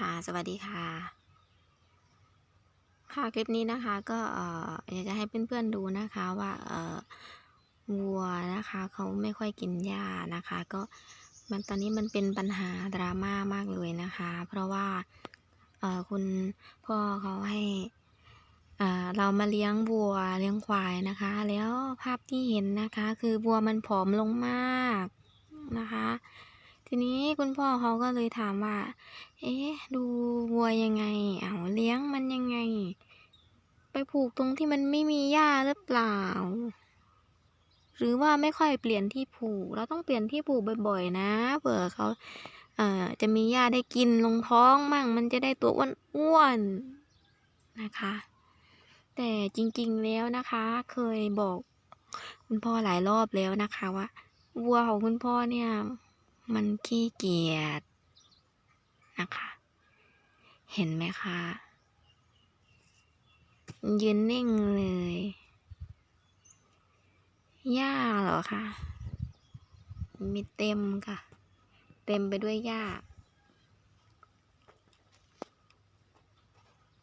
ค่ะ สวัสดีค่ะ ค่ะคลิปนี้นะคะก็อยากจะให้เพื่อนๆดูนะคะว่าวัวนะคะเขาไม่ค่อยกินหญ้านะคะ ก็มันตอนนี้มันเป็นปัญหา drama มากเลยนะคะ เพราะว่าคุณพ่อเขาให้เรามาเลี้ยงวัวเลี้ยงควายนะคะ แล้วภาพที่เห็นนะคะ คือวัวมันผอมลงมากนะคะ ทีนี้คุณพ่อเขาก็เลยถามว่า เอ๊ะ ดูวัวยังไงอ้าเลี้ยงมันยังไง ไปผูกตรงที่มันไม่มีหญ้าหรือเปล่า หรือว่าไม่ค่อยเปลี่ยนที่ผูก เราต้องเปลี่ยนที่ผูกบ่อยๆ นะ เผื่อเขาเอ่อจะมีหญ้าได้กินลงท้องมั่ง มันจะได้ตัวอ้วนๆ นะคะ แต่จริงๆ แล้วนะคะ เคยบอก คุณพ่อหลายรอบแล้วนะคะว่าวัวของคุณพ่อเนี่ย มันขี้เกียจนะคะ เห็นไหมคะ ยืนนิ่งเลยหญ้าเหรอคะ มีเต็มค่ะ เต็มไปด้วยหญ้า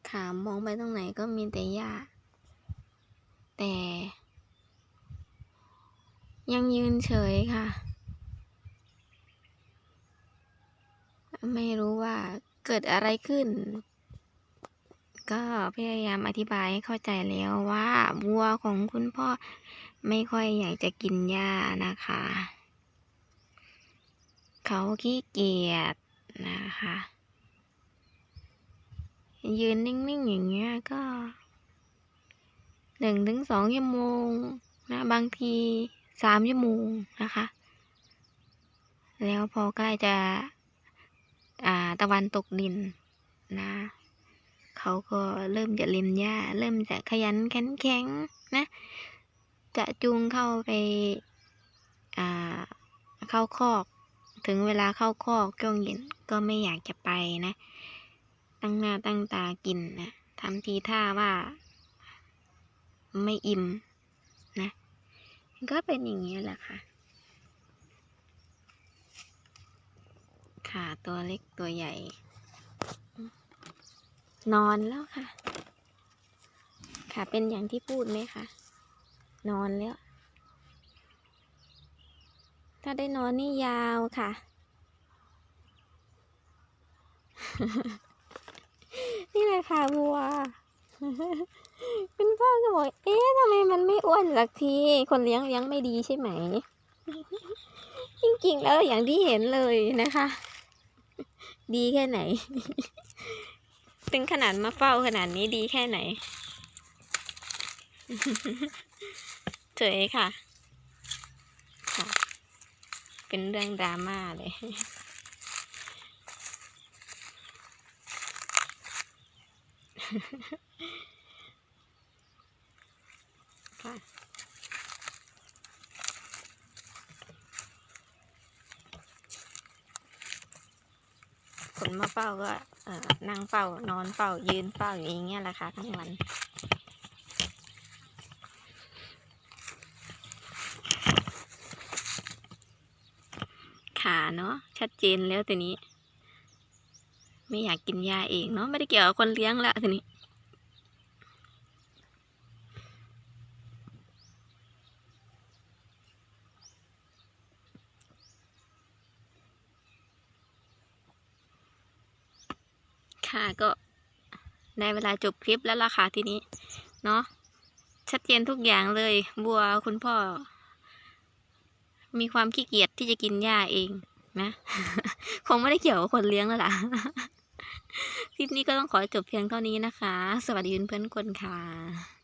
ค่ะมองไปตรงไหนก็มีแต่หญ้า แต่ ยังยืนเฉยค่ะ ไม่รู้ว่าเกิดอะไรขึ้น ก็พยายามอธิบายให้เข้าใจแล้วว่าวัวของคุณพ่อไม่ค่อยอยากจะกินหญ้านะคะ เขาขี้เกียจนะคะ ยืนนิ่งๆอย่างเงี้ยก็1-2ชั่วโมงนะบางที3ชั่วโมงนะคะ แล้วพอใกล้จะ ตะวันตกดินนะเขาก็เริ่มจะเล็มหญ้า เริ่มจะขยันแขันแข็งนะ จะจูงเข้าไปอ่าเข้าคอก ถึงเวลาเข้าคอกช่วงเย็นก็ไม่อยากจะไปนะ ตั้งหน้าตั้งตากินนะทำทีท่าว่า ไม่อิ่มนะ ก็เป็นอย่างงี้แหละค่ะ ค่ะ ตัวเล็กตัวใหญ่ นอนแล้วค่ะ ค่ะเป็นอย่างที่พูดไหมคะนอนแล้ว ถ้าได้นอนนี่ยาวค่ะ นี่แหละค่ะวัวคุณพ่อก็บอก เอ๊ะทำไมมันไม่อ้วนสักที คนเลี้ยงเลี้ยงไม่ดีใช่ไหม จริงๆ แล้วอย่างที่เห็นเลยนะคะ ดีแค่ไหน ถึงขนาดมาเฝ้าขนาดนี้ดีแค่ไหนเฉยค่ะค่ะ เป็นเรื่องดราม่าเลยค่ะ คนมาเฝ้าก็นั่งเฝ้านอนเฝ้ายืนเฝ้าอย่างเงี้ยแหละค่ะทั้งวันขาเนาะชัดเจนแล้วทีนี้ ไม่อยากกินยาเองเนาะไม่ได้เกี่ยวกับคนเลี้ยงแล้วทีนี้ ค่ะก็ได้เวลาจบคลิปแล้วล่ะค่ะทีนี้เนาะชัดเจนทุกอย่างเลยบัวคุณพ่อ มีความขี้เกียจที่จะกินหญ้าเองนะ คงไม่ได้เกี่ยวกับคนเลี้ยงแล้วล่ะ คลิปนี้ก็ต้องขอจบเพียงเท่านี้นะคะ สวัสดีเพื่อนๆคนค่ะ